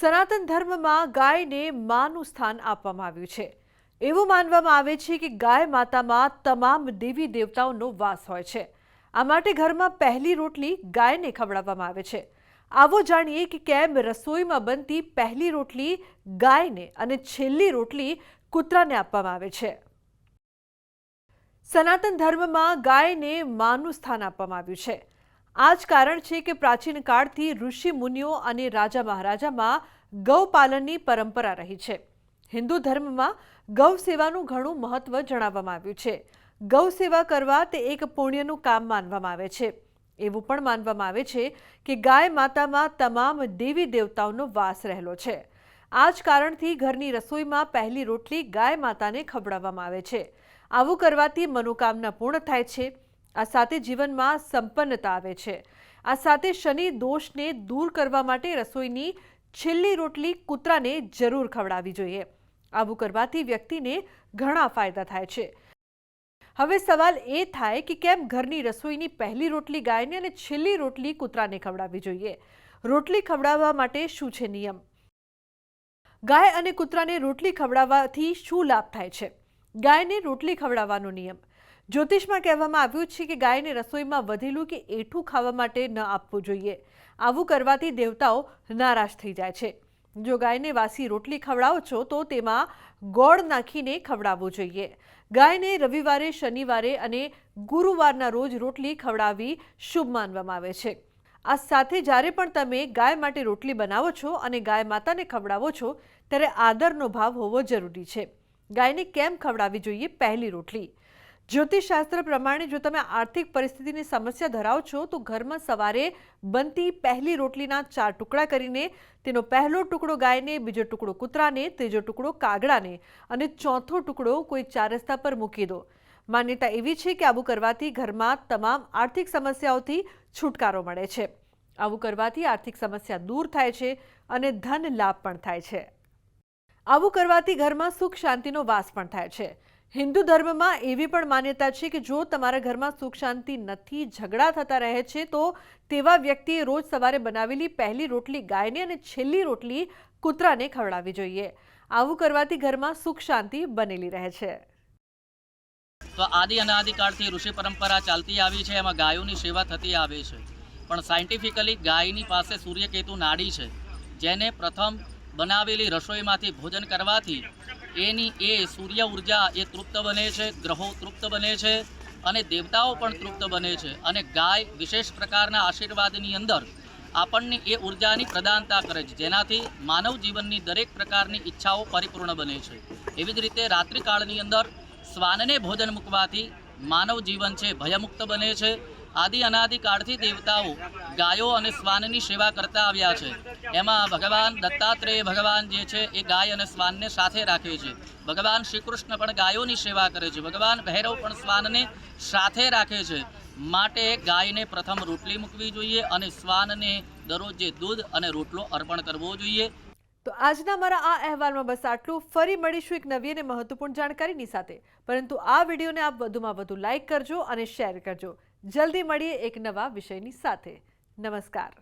સનાતન ધર્મમાં ગાયને માનું સ્થાન આપવામાં આવ્યું છે. એવું માનવામાં આવે છે કે ગાય માતામાં તમામ દેવી દેવતાઓનો વાસ હોય છે. આ માટે ઘરમાં પહેલી રોટલી ગાયને ખવડાવવામાં આવે છે. આવો જાણીએ કે કેમ રસોઈમાં બનતી પહેલી રોટલી ગાયને અને છેલ્લી રોટલી કૂતરાને આપવામાં આવે છે. સનાતન ધર્મમાં ગાયને માનું સ્થાન આપવામાં આવ્યું છે. આ જ કારણ છે કે પ્રાચીન કાળથી ઋષિ મુનિઓ અને રાજા મહારાજામાં ગૌપાલનની પરંપરા રહી છે. હિન્દુ ધર્મમાં ગૌ સેવાનું ઘણું મહત્વ જણાવવામાં આવ્યું છે. ગૌ સેવા કરવા તે એક પુણ્યનું કામ માનવામાં આવે છે. એવું પણ માનવામાં આવે છે કે ગાય માતામાં તમામ દેવી દેવતાઓનો વાસ રહેલો છે. આ જ કારણથી ઘરની રસોઈમાં પહેલી રોટલી ગાય માતાને ખવડાવવામાં આવે છે. આવું કરવાથી મનોકામના પૂર્ણ થાય છે આ સાથે જીવનમાં સંપન્નતા આવે છે. આ સાથે શનિ દોષને દૂર કરવા માટે રસોઈની છેલ્લી રોટલી કૂતરાને જરૂર ખવડાવવી જોઈએ. આવું કરવાથી વ્યક્તિને ઘણા ફાયદા થાય છે. હવે સવાલ એ થાય કે કેમ ઘરની રસોઈની પહેલી રોટલી ગાયને અને છેલ્લી રોટલી કૂતરાને ખવડાવવી જોઈએ? રોટલી ખવડાવવા માટે શું છે નિયમ? ગાય અને કૂતરાને રોટલી ખવડાવવાથી શું લાભ થાય છે? ગાયને રોટલી ખવડાવવાનો નિયમ. જ્યોતિષમાં કહેવામાં આવ્યું છે કે ગાયને રસોઈમાં વધેલું કે એઠું ખાવા માટે ન આપવું જોઈએ. આવું કરવાથી દેવતાઓ નારાજ થઈ જાય છે. જો ગાયને વાસી રોટલી ખવડાવો છો, તો તેમાં ગોળ નાખીને ખવડાવવું જોઈએ. ગાયને રવિવારે, શનિવારે અને ગુરુવારના રોજ રોટલી ખવડાવવી શુભ માનવામાં આવે છે. આ સાથે જ્યારે પણ તમે ગાય માટે રોટલી બનાવો છો અને ગાય માતાને ખવડાવો છો, ત્યારે આદરનો ભાવ હોવો જરૂરી છે. ગાયને કેમ ખવડાવવી જોઈએ? પહેલી રોટલી. જ્યોતિષશાસ્ત્ર પ્રમાણે જો તમે આર્થિક પરિસ્થિતિની સમસ્યા ધરાવો છો, તો ઘરમાં સવારે બનતી પહેલી રોટલીના ચાર ટુકડા કરીને, તેનો પહેલો ટુકડો ગાયને, બીજો ટુકડો કૂતરાને, ત્રીજો ટુકડો કાગડાને અને ચોથો ટુકડો કોઈ ચાર રસ્તા પર મૂકી દો. માન્યતા એવી છે કે આવું કરવાથી ઘરમાં તમામ આર્થિક સમસ્યાઓથી છુટકારો મળે છે. આવું કરવાથી આર્થિક સમસ્યા દૂર થાય છે અને ધન લાભ પણ થાય છે. આવું કરવાથી ઘરમાં સુખ શાંતિનો વાસ પણ થાય છે. હિન્દુ ધર્મમાં એવી પણ માન્યતા છે કે જો તમારા ઘરમાં સુખ શાંતિ નથી, ઝઘડા થતા રહે છે, તો તેવા વ્યક્તિએ રોજ સવારે બનાવેલી પહેલી રોટલી ગાયને અને છેલ્લી રોટલી કૂતરાને ખવડાવવી જોઈએ. આવું કરવાથી ઘરમાં સુખ શાંતિ બનેલી રહે છે. તો આદિ અનાદિકાળથી ઋષિ પરંપરા ચાલતી આવી છે, એમાં ગાયોની સેવા થતી આવે છે. પણ સાયન્ટિફિકલી ગાયની પાસે સૂર્યકેતુ નાડી છે, જેને પ્રથમ બનાવેલી રસોઈમાંથી ભોજન કરવાથી એની એ સૂર્ય ઊર્જા એ તૃપ્ત બને છે, ગ્રહો તૃપ્ત બને છે અને દેવતાઓ પણ તૃપ્ત બને છે. અને ગાય વિશેષ પ્રકારના આશીર્વાદની અંદર આપણને એ ઉર્જાની પ્રદાનતા કરે છે, જેનાથી માનવ જીવનની દરેક પ્રકારની ઈચ્છાઓ પરિપૂર્ણ બને છે. એવી જ રીતે રાત્રિકાળની અંદર શ્વાનને ભોજન મૂકવાથી માનવ જીવન છે, ભયમુક્ત બને છે. આદિ અનાદિ કાળથી દેવતાઓ ગાયો અને શ્વાનની સેવા કરતા આવ્યા છે. એમાં ભગવાન દત્તાત્રેય ભગવાન જે છે, એ ગાય અને શ્વાનને સાથે રાખે છે. ભગવાન શ્રી કૃષ્ણ પણ ગાયોની સેવા કરે છે. ભગવાન ભૈરવ પણ શ્વાનને સાથે રાખે છે. માટે ગાયને પ્રથમ રોટલી મૂકવી જોઈએ અને શ્વાનને દરરોજ દૂધ અને રોટલો અર્પણ કરવો જોઈએ. તો આજના મારા આ અહેવાલમાં બસ આટલું. ફરી મળીશું એક નવી અને મહત્વપૂર્ણ જાણકારીની સાથે. પરંતુ આ વિડીયોને આપ વધુમાં વધુ લાઇક કરજો અને શેર કરજો. જલ્દી મળીએ એક નવા વિષયની સાથે. નમસ્કાર.